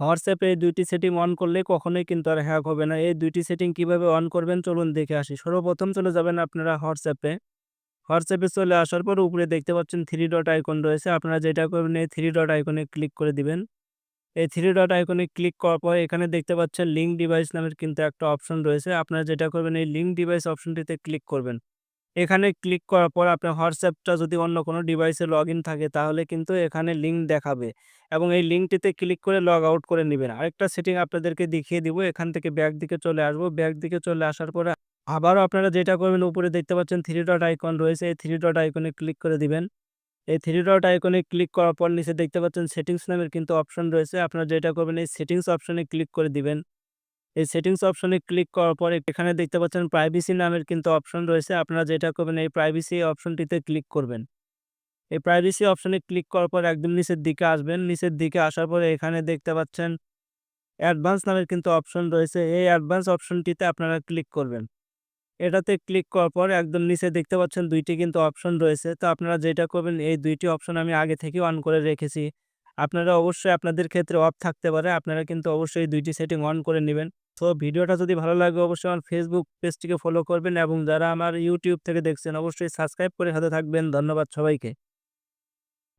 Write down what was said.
হোয়াটসঅ্যাপে এই দুইটি সেটিং অন করলে কখনোই কিন্তু আর হ্যাক হবে না। এই দুইটি সেটিং কীভাবে অন করবেন চলুন দেখে আসি। সর্বপ্রথম চলে যাবেন আপনারা হোয়াটসঅ্যাপে। হোয়াটসঅ্যাপে চলে আসার পর উপরে দেখতে পাচ্ছেন থ্রি ডট আইকন রয়েছে। আপনারা যেটা করবেন এই থ্রি ডট আইকনে ক্লিক করে দিবেন। এই থ্রি ডট আইকনে ক্লিক করার পর এখানে দেখতে পাচ্ছেন লিঙ্ক ডিভাইস নামের কিন্তু একটা অপশন রয়েছে। আপনারা যেটা করবেন এই লিঙ্ক ডিভাইস অপশনটিতে ক্লিক করবেন। এখানে ক্লিক করার পর আপনার হোয়াটসঅ্যাপটা যদি অন্য কোনো ডিভাইসে লগ থাকে, তাহলে কিন্তু এখানে লিঙ্ক দেখাবে। এবং এই লিঙ্কটিতে ক্লিক করে লগ আউট করে নেবেন। আরেকটা সেটিং আপনাদেরকে দেখিয়ে দিব। এখান থেকে ব্যাক দিকে চলে আসব। ব্যাক দিকে চলে আসার পরে আবারও আপনারা যেটা করবেন, উপরে দেখতে পাচ্ছেন থ্রি ডট আইকন রয়েছে। এই থ্রি ডট আইকনে ক্লিক করে দিবেন। এই থ্রি ডট আইকনে ক্লিক করার পর নিচে দেখতে পাচ্ছেন সেটিংস নামের কিন্তু অপশন রয়েছে। আপনারা যেটা করবেন, এই সেটিংস অপশনে ক্লিক করে দিবেন। এই সেটিংস অপশনে ক্লিক করার পর এখানে দেখতে পাচ্ছেন প্রাইভেসি নামের কিন্তু অপশন রয়েছে। আপনারা যেটা করবেন, এই প্রাইভেসি অপশনটিতে ক্লিক করবেন। এই প্রাইভেসি অপশনে ক্লিক করার পর একদম নিচের দিকে আসবেন। নিচের দিকে আসার পরে এখানে দেখতে পাচ্ছেন অ্যাডভান্স নামের কিন্তু অপশন রয়েছে। এই অ্যাডভান্স অপশনটিতে আপনারা ক্লিক করবেন। এটাতে ক্লিক করার পর একদম নিচে দেখতে পাচ্ছেন দুইটি কিন্তু অপশন রয়েছে। তো আপনারা যেটা করবেন, এই দুইটি অপশন আমি আগে থেকে অন করে রেখেছি। আপনারা অবশ্যই আপনাদের ক্ষেত্রে অফ থাকতে পারে। আপনারা কিন্তু অবশ্যই দুইটি সেটিং অন করে নেবেন। তো ভিডিওটা যদি ভালো লাগে অবশ্যই আমার ফেসবুক পেজটিকে ফলো করবেন এবং যারা আমার ইউটিউব থেকে দেখছেন, অবশ্যই সাবস্ক্রাইব করে সাথে থাকবেন। ধন্যবাদ সবাইকে।